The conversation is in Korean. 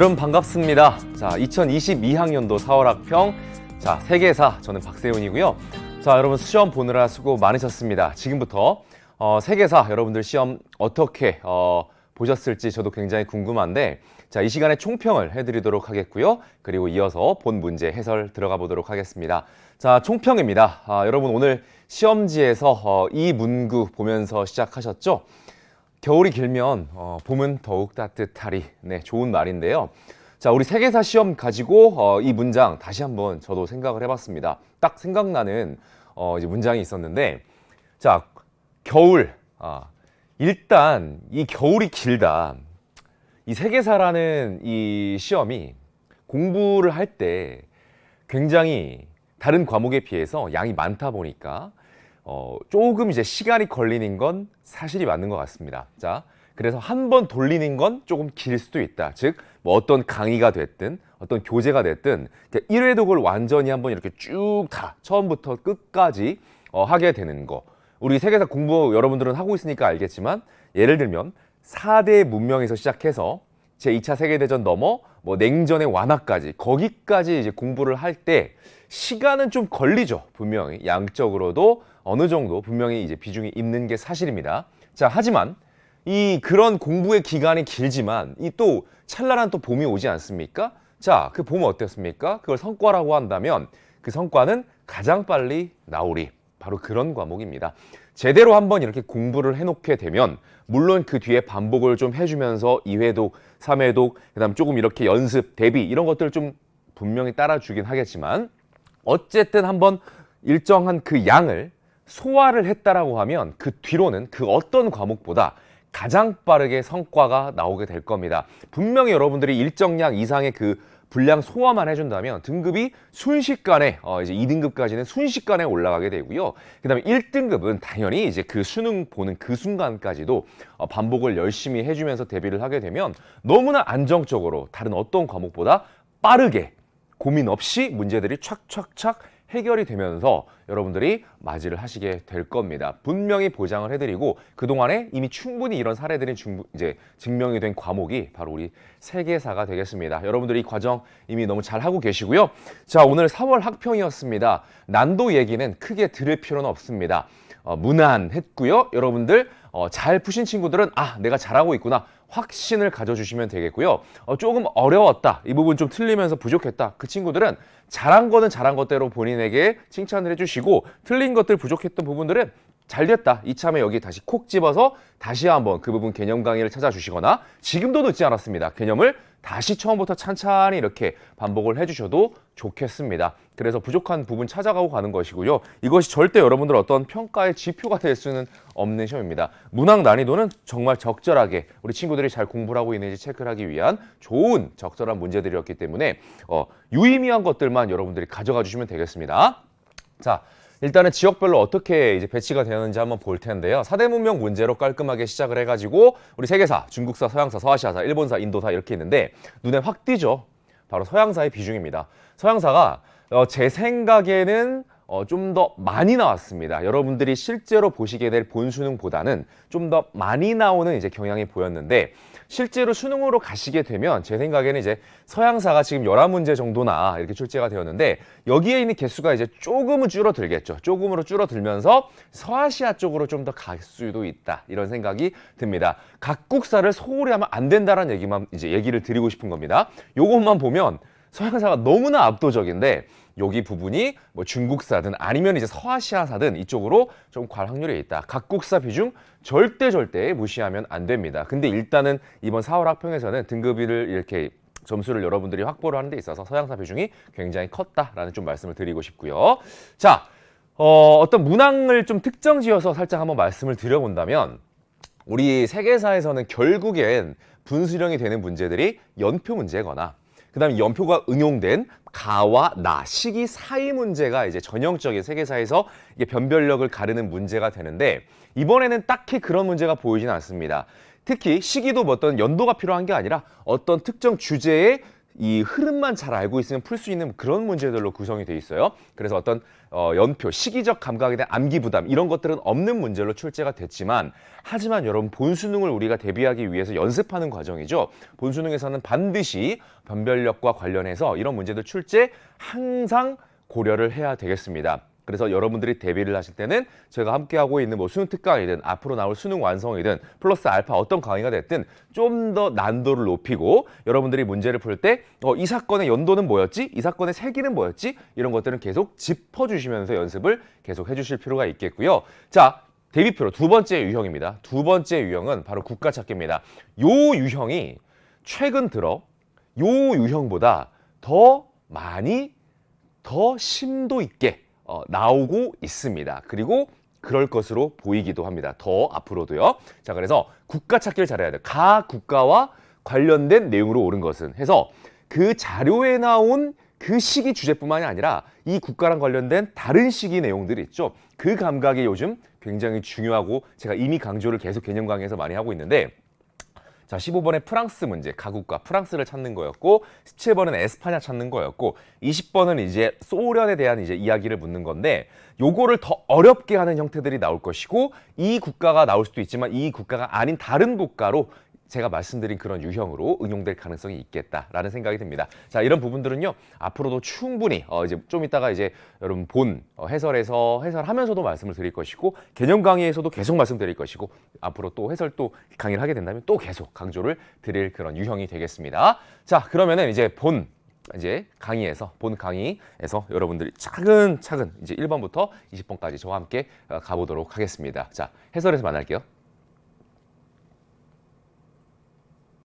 여러분 반갑습니다. 자, 2022학년도 4월 학평 자, 세계사 저는 박세훈이고요. 자, 여러분 시험 보느라 수고 많으셨습니다. 지금부터 어, 세계사 여러분들 시험 어떻게 어, 보셨을지 저도 굉장히 궁금한데 자, 이 시간에 총평을 해드리도록 하겠고요. 그리고 이어서 본 문제 해설 들어가 보도록 하겠습니다. 자, 총평입니다. 아, 여러분 오늘 시험지에서 어, 이 문구 보면서 시작하셨죠? 겨울이 길면 어, 봄은 더욱 따뜻하리. 네, 좋은 말인데요. 자, 우리 세계사 시험 가지고 어, 이 문장 다시 한번 저도 생각을 해봤습니다. 딱 생각나는 어, 이제 문장이 있었는데, 자, 겨울. 아, 일단 이 겨울이 길다. 이 세계사라는 이 시험이 공부를 할 때 굉장히 다른 과목에 비해서 양이 많다 보니까 어, 조금 이제 시간이 걸리는 건 사실이 맞는 것 같습니다. 자, 그래서 한 번 돌리는 건 조금 길 수도 있다. 즉, 뭐 어떤 강의가 됐든, 어떤 교재가 됐든, 1회 독을 완전히 한번 이렇게 쭉 다 처음부터 끝까지 어, 하게 되는 거. 우리 세계사 공부 여러분들은 하고 있으니까 알겠지만, 예를 들면 4대 문명에서 시작해서 제2차 세계대전 넘어 뭐 냉전의 완화까지 거기까지 이제 공부를 할때 시간은 좀 걸리죠. 분명히 양적으로도 어느 정도 분명히 이제 비중이 있는 게 사실입니다. 자, 하지만 이 그런 공부의 기간이 길지만 이또 찰나란 또 봄이 오지 않습니까? 자, 그 봄은 어땠습니까? 그걸 성과라고 한다면 그 성과는 가장 빨리 나오리. 바로 그런 과목입니다. 제대로 한번 이렇게 공부를 해놓게 되면 물론 그 뒤에 반복을 좀 해주면서 2회독, 3회독, 그다음 조금 이렇게 연습, 대비 이런 것들을 좀 분명히 따라주긴 하겠지만 어쨌든 한번 일정한 그 양을 소화를 했다라고 하면 그 뒤로는 그 어떤 과목보다 가장 빠르게 성과가 나오게 될 겁니다. 분명히 여러분들이 일정량 이상의 그 분량 소화만 해준다면 등급이 순식간에 어 이제 2등급까지는 순식간에 올라가게 되고요. 그다음에 1등급은 당연히 이제 그 수능 보는 그 순간까지도 어 반복을 열심히 해주면서 대비를 하게 되면 너무나 안정적으로 다른 어떤 과목보다 빠르게 고민 없이 문제들이 착착착 해결이 되면서 여러분들이 맞이를 하시게 될 겁니다. 분명히 보장을 해드리고 그동안에 이미 충분히 이런 사례들이 중, 이제 증명이 된 과목이 바로 우리 세계사가 되겠습니다. 여러분들이 이 과정 이미 너무 잘 하고 계시고요. 자, 오늘 4월 학평이었습니다. 난도 얘기는 크게 들을 필요는 없습니다. 어, 무난했고요. 여러분들 어, 잘 푸신 친구들은 아 내가 잘하고 있구나 확신을 가져주시면 되겠고요. 어, 조금 어려웠다 이 부분 좀 틀리면서 부족했다 그 친구들은 잘한 거는 잘한 것대로 본인에게 칭찬을 해주시고 틀린 것들 부족했던 부분들은 잘 됐다. 이참에 여기 다시 콕 집어서 다시 한번 그 부분 개념 강의를 찾아주시거나 지금도 늦지 않았습니다. 개념을 다시 처음부터 찬찬히 이렇게 반복을 해주셔도 좋겠습니다. 그래서 부족한 부분 찾아가고 가는 것이고요. 이것이 절대 여러분들 어떤 평가의 지표가 될 수는 없는 시험입니다. 문항 난이도는 정말 적절하게 우리 친구들이 잘 공부를 하고 있는지 체크를 하기 위한 좋은 적절한 문제들이었기 때문에 어, 유의미한 것들만 여러분들이 가져가 주시면 되겠습니다. 자, 일단은 지역별로 어떻게 이제 배치가 되었는지 한번 볼 텐데요. 사대 문명 문제로 깔끔하게 시작을 해가지고 우리 세계사, 중국사, 서양사, 서아시아사, 일본사, 인도사 이렇게 있는데 눈에 확 띄죠. 바로 서양사의 비중입니다. 서양사가 어, 제 생각에는 어, 좀 더 많이 나왔습니다. 여러분들이 실제로 보시게 될 본수능보다는 좀 더 많이 나오는 이제 경향이 보였는데 실제로 수능으로 가시게 되면 제 생각에는 이제 서양사가 지금 11문제 정도나 이렇게 출제가 되었는데 여기에 있는 개수가 이제 조금은 줄어들겠죠. 조금으로 줄어들면서 서아시아 쪽으로 좀 더 갈 수도 있다. 이런 생각이 듭니다. 각국사를 소홀히 하면 안 된다는 얘기만 이제 얘기를 드리고 싶은 겁니다. 요것만 보면 서양사가 너무나 압도적인데 여기 부분이 뭐 중국사든 아니면 이제 서아시아사든 이쪽으로 좀 갈 확률이 있다. 각국사 비중 절대 절대 무시하면 안 됩니다. 근데 일단은 이번 4월 학평에서는 등급을 이렇게 점수를 여러분들이 확보를 하는 데 있어서 서양사 비중이 굉장히 컸다라는 좀 말씀을 드리고 싶고요. 자, 어, 어떤 문항을 좀 특정 지어서 살짝 한번 말씀을 드려본다면 우리 세계사에서는 결국엔 분수령이 되는 문제들이 연표 문제거나 그다음에 연표가 응용된 가와 나, 시기 사이 문제가 이제 전형적인 세계사에서 이게 변별력을 가르는 문제가 되는데 이번에는 딱히 그런 문제가 보이지는 않습니다. 특히 시기도 뭐 어떤 연도가 필요한 게 아니라 어떤 특정 주제에 이 흐름만 잘 알고 있으면 풀 수 있는 그런 문제들로 구성이 돼 있어요. 그래서 어떤 어, 연표, 시기적 감각에 대한 암기 부담 이런 것들은 없는 문제로 출제가 됐지만 하지만 여러분 본수능을 우리가 대비하기 위해서 연습하는 과정이죠. 본수능에서는 반드시 변별력과 관련해서 이런 문제들 출제 항상 고려를 해야 되겠습니다. 그래서 여러분들이 대비를 하실 때는 제가 함께하고 있는 뭐 수능 특강이든 앞으로 나올 수능 완성이든 플러스 알파 어떤 강의가 됐든 좀 더 난도를 높이고 여러분들이 문제를 풀때 어, 이 사건의 연도는 뭐였지? 이 사건의 세기는 뭐였지? 이런 것들은 계속 짚어주시면서 연습을 계속 해주실 필요가 있겠고요. 자, 대비표로 두 번째 유형입니다. 두 번째 유형은 바로 국가 찾기입니다. 요 유형이 최근 들어 요 유형보다 더 많이 더 심도 있게 어, 나오고 있습니다. 그리고 그럴 것으로 보이기도 합니다. 더 앞으로도요. 자, 그래서 국가 찾기를 잘해야 돼요. 가 국가와 관련된 내용으로 옳은 것은 해서 그 자료에 나온 그 시기 주제뿐만이 아니라 이 국가랑 관련된 다른 시기 내용들이 있죠. 그 감각이 요즘 굉장히 중요하고 제가 이미 강조를 계속 개념 강의에서 많이 하고 있는데 자, 15번의 프랑스 문제, 가국과 프랑스를 찾는 거였고, 17번은 에스파냐 찾는 거였고, 20번은 이제 소련에 대한 이제 이야기를 묻는 건데, 요거를 더 어렵게 하는 형태들이 나올 것이고, 이 국가가 나올 수도 있지만 이 국가가 아닌 다른 국가로 제가 말씀드린 그런 유형으로 응용될 가능성이 있겠다라는 생각이 듭니다. 자, 이런 부분들은요, 앞으로도 충분히, 어, 이제 좀 이따가 이제 여러분 본 어, 해설에서 해설하면서도 말씀을 드릴 것이고, 개념 강의에서도 계속 말씀드릴 것이고, 앞으로 또 해설 또 강의를 하게 된다면 또 계속 강조를 드릴 그런 유형이 되겠습니다. 자, 그러면은 이제 본, 이제 강의에서 본 강의에서 여러분들이 차근차근 이제 1번부터 20번까지 저와 함께 어, 가보도록 하겠습니다. 자, 해설에서 만날게요.